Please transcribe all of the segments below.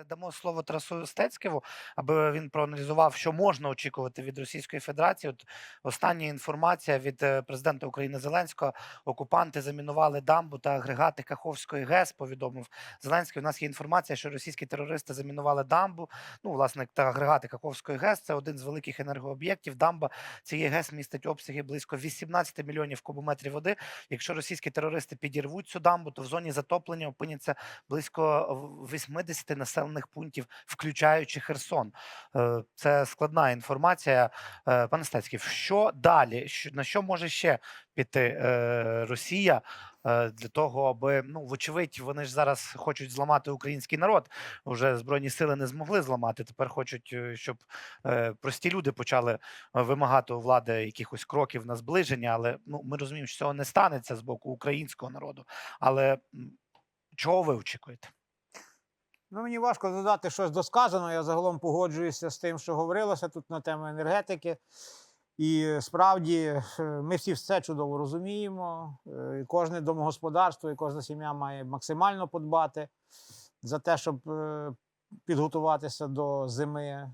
е, дамо слово Тарасу Стецьківу, аби він проаналізував, що можна очікувати від Російської Федерації. От остання інформація від е, президента України Зеленського: окупанти замінували дамбу та агрегати Каховської ГЕС. Повідомив Зеленський. У нас є інформація, що російські терористи замінували дамбу. Ну, власне, та агрегати Каховської ГЕС. Це один з великих енергооб'єктів. Дамба цієї ГЕС містить обсяги близько 18 мільйонів кубометрів води. Якщо російські терористи підірвуть цю дамбу, то в зоні затоплення опиняться близько в- 80 населених пунктів, включаючи Херсон. Е, Це складна інформація. Е, Пане Стецьків, що далі? На що може ще піти е, Росія для того, аби ну вочевидь, вони ж зараз хочуть зламати український народ. Вже збройні сили не змогли зламати. Тепер хочуть, щоб прості люди почали вимагати у влади якихось кроків на зближення. Але ну ми розуміємо, що цього не станеться з боку українського народу. Але чого ви очікуєте? Ну, мені важко додати щось до сказаного. Я загалом погоджуюся з тим, що говорилося тут на тему енергетики. І справді е, ми всі все чудово розуміємо. Е, Кожне домогосподарство і кожна сім'я має максимально подбати за те, щоб е, підготуватися до зими.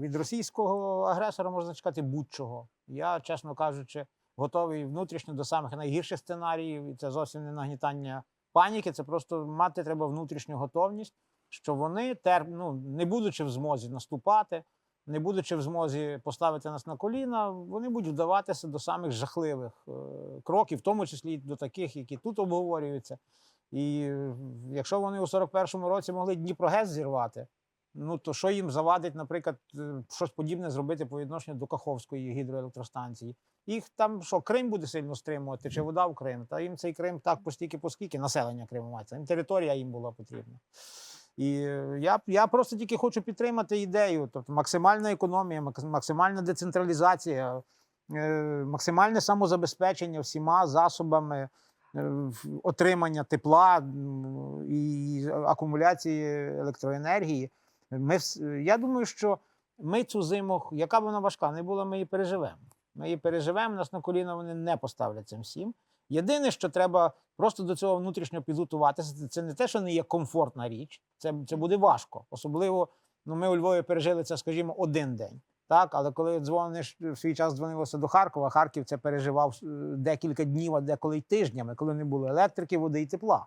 Від російського агресора можна чекати будь-чого. Я, чесно кажучи, готовий внутрішньо до самих найгірших сценаріїв, і це зовсім не нагнітання паніки, це просто мати треба внутрішню готовність, що вони тер... ну, не будучи в змозі наступати, не будучи в змозі поставити нас на коліна, вони будуть вдаватися до самих жахливих е, кроків, в тому числі до таких, які тут обговорюються. І якщо вони у 41-му році могли Дніпрогес зірвати, ну то що їм завадить, наприклад, е, щось подібне зробити по відношенню до Каховської гідроелектростанції? Їх там що, Крим буде сильно стримувати, чи вода в Крим? Та їм цей Крим так постільки, поскільки населення Криму мається. Їм територія їм була потрібна. І е, я, я просто тільки хочу підтримати ідею, тобто максимальна економія, макс- максимальна децентралізація, е, максимальне самозабезпечення всіма засобами е, отримання тепла і акумуляції електроенергії. Ми, я думаю, що ми цю зиму, яка б вона важка не була, ми її переживемо. Ми її переживемо, нас на коліна вони не поставлять цим всім. Єдине, що треба просто до цього внутрішньо підготуватися, це- не те, що не є комфортна річ, це, це буде важко. Особливо, ну ми у Львові пережили це, скажімо, один день. Так, але коли дзвониш в свій час дзвонилося до Харкова, Харків це переживав е, декілька днів, а деколи й тижнями, коли не було електрики, води і тепла.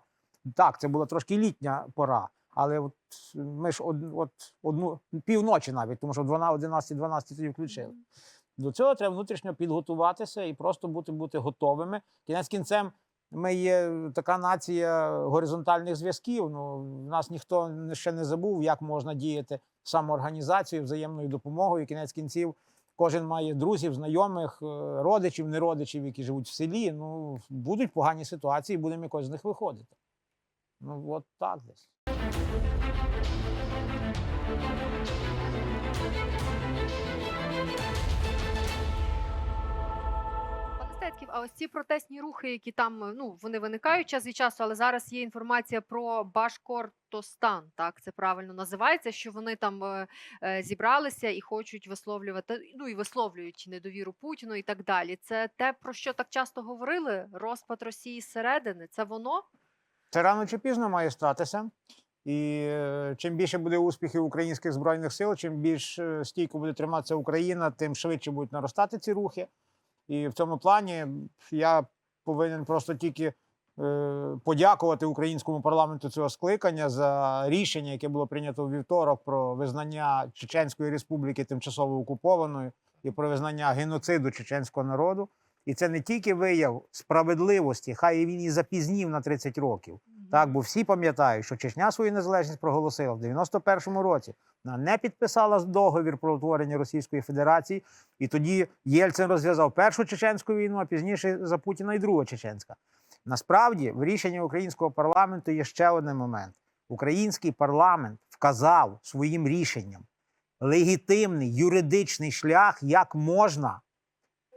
Так, це була трошки літня пора, але от ми ж од, от, одну півночі навіть, тому що в 12, 11, 12 тоді включили. До цього треба внутрішньо підготуватися і просто бути, бути готовими. Кінець кінцем, ми є така нація горизонтальних зв'язків. Ну, нас ніхто ще не забув, як можна діяти самоорганізацією, взаємною допомогою. Кінець кінців, кожен має друзів, знайомих, е, родичів, неродичів, які живуть в селі. Ну, будуть погані ситуації, будемо якось з них виходити. Ну, от так десь. Ось ці протестні рухи, які там е, ну вони виникають час від часу, але зараз є інформація про Башкортостан. Так це правильно називається, що вони там е, е, зібралися і хочуть висловлювати, ну і висловлюють недовіру Путіну і так далі. Це те, про що так часто говорили? Розпад Росії зсередини. Це воно? Це рано чи пізно має статися. І е, чим більше буде успіхів українських збройних сил, чим більш стійко буде триматися Україна, тим швидше будуть наростати ці рухи. І в цьому плані я повинен просто тільки е, подякувати українському парламенту цього скликання за рішення, яке було прийнято у вівторок про визнання Чеченської республіки тимчасово окупованою і про визнання геноциду чеченського народу. І це не тільки вияв справедливості, хай він і запізнів на 30 років. Так, бо всі пам'ятають, що Чечня свою незалежність проголосила в 91-му році. Вона не підписала договір про утворення Російської Федерації, і тоді Єльцин розв'язав першу чеченську війну, а пізніше за Путіна і друга чеченська. Насправді, в рішенні українського парламенту є ще один момент: український парламент вказав своїм рішенням легітимний юридичний шлях, як можна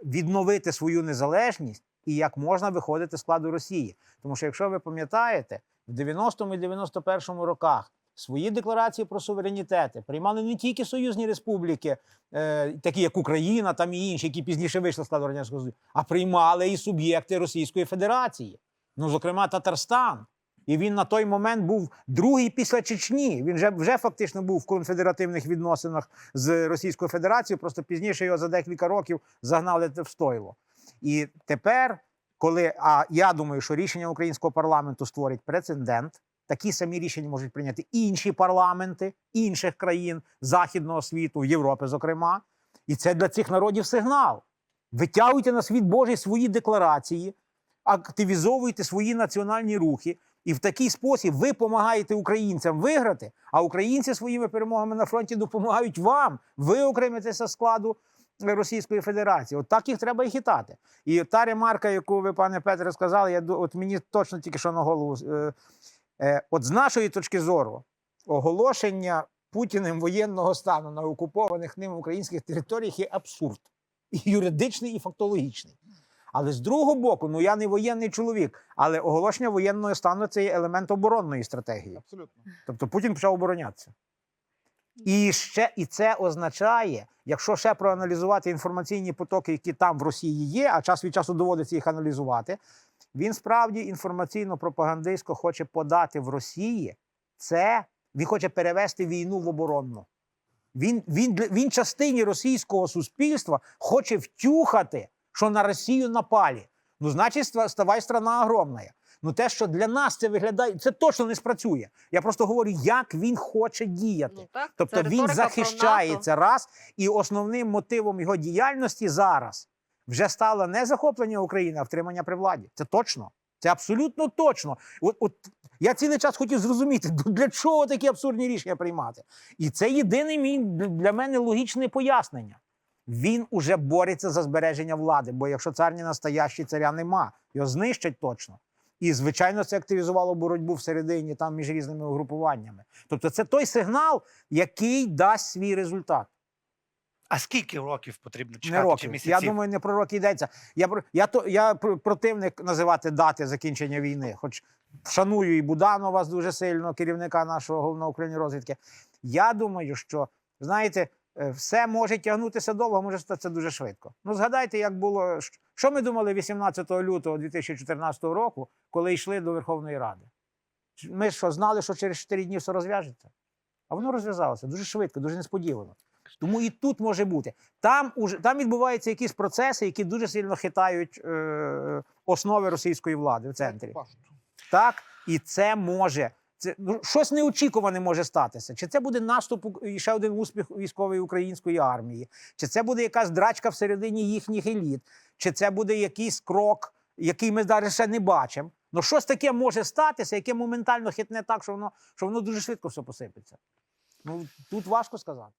відновити свою незалежність і як можна виходити з складу Росії. Тому що, якщо ви пам'ятаєте, в 90-му і 91-му роках свої декларації про суверенітети приймали не тільки союзні республіки, е, такі як Україна, там і інші, які пізніше вийшли з складу радянського Союзу, а приймали і суб'єкти Російської Федерації. Ну, зокрема, Татарстан. І він на той момент був другий після Чечні. Він вже, вже фактично був в конфедеративних відносинах з Російською Федерацією. Просто пізніше його за декілька років загнали в стойло. І тепер, коли а я думаю, що рішення українського парламенту створить прецедент, такі самі рішення можуть прийняти інші парламенти інших країн західного світу, Європи, зокрема. І це для цих народів сигнал. Витягуйте на світ Божий свої декларації, активізовуйте свої національні рухи. І в такий спосіб ви допомагаєте українцям виграти, а українці своїми перемогами на фронті допомагають вам. Ви окремитеся складу Російської Федерації. От так їх треба і хитати. І та ремарка, яку ви, пане Петре, сказали, я от мені точно тільки що на голову. е, е, От з нашої точки зору, оголошення Путіним воєнного стану на окупованих ним українських територіях є абсурд. І юридичний, і фактологічний. Але з другого боку, ну я не воєнний чоловік, але оголошення воєнного стану це є елемент оборонної стратегії. Абсолютно. Тобто Путін почав оборонятися. І ще і це означає, якщо ще проаналізувати інформаційні потоки, які там в Росії є, а час від часу доводиться їх аналізувати, він справді інформаційно-пропагандистсько хоче подати в Росії це, він хоче перевести війну в оборонну. Він, він, він частині російського суспільства хоче втюхати, що на Росію напалі. Ну, значить, ставай страна огромна. Ну, те, що для нас це виглядає, це точно не спрацює. Я просто говорю, як він хоче діяти. Ну, так, Тобто він захищається раз, і основним мотивом його діяльності зараз вже стало не захоплення України, а втримання при владі. Це точно. Це абсолютно точно. От, от я цілий час хотів зрозуміти, для чого такі абсурдні рішення приймати. І це єдине мій для мене логічне пояснення. Він уже бореться за збереження влади, бо якщо цар не настоящий, царя нема, його знищать точно. І, звичайно, це активізувало боротьбу всередині там між різними угрупуваннями. Тобто, це той сигнал, який дасть свій результат. А скільки років потрібно Не чекати чи місяців? Я думаю, не про роки йдеться. Я про- я то я противник називати дати закінчення війни, хоч шаную і Буданова дуже сильно, керівника нашого головного управління розвідки. Я думаю, що знаєте, все може тягнутися довго, може статися дуже швидко. Ну згадайте, як було що ми думали 18 лютого 2014 року, коли йшли до Верховної Ради. Ми що знали, що через 4 дні все розв'яжеться? А воно розв'язалося дуже швидко, дуже несподівано. Тому і тут може бути. Там уже там відбуваються якісь процеси, які дуже сильно хитають е, основи російської влади в центрі. Так, і це може. Це ну, щось неочікуване може статися. Чи це буде наступ і ще один успіх військової української армії, чи це буде якась драчка всередині їхніх еліт, чи це буде якийсь крок, який ми зараз ще не бачимо. Ну щось таке може статися, яке моментально хитне так, що воно, що воно дуже швидко все посипеться. Ну тут важко сказати.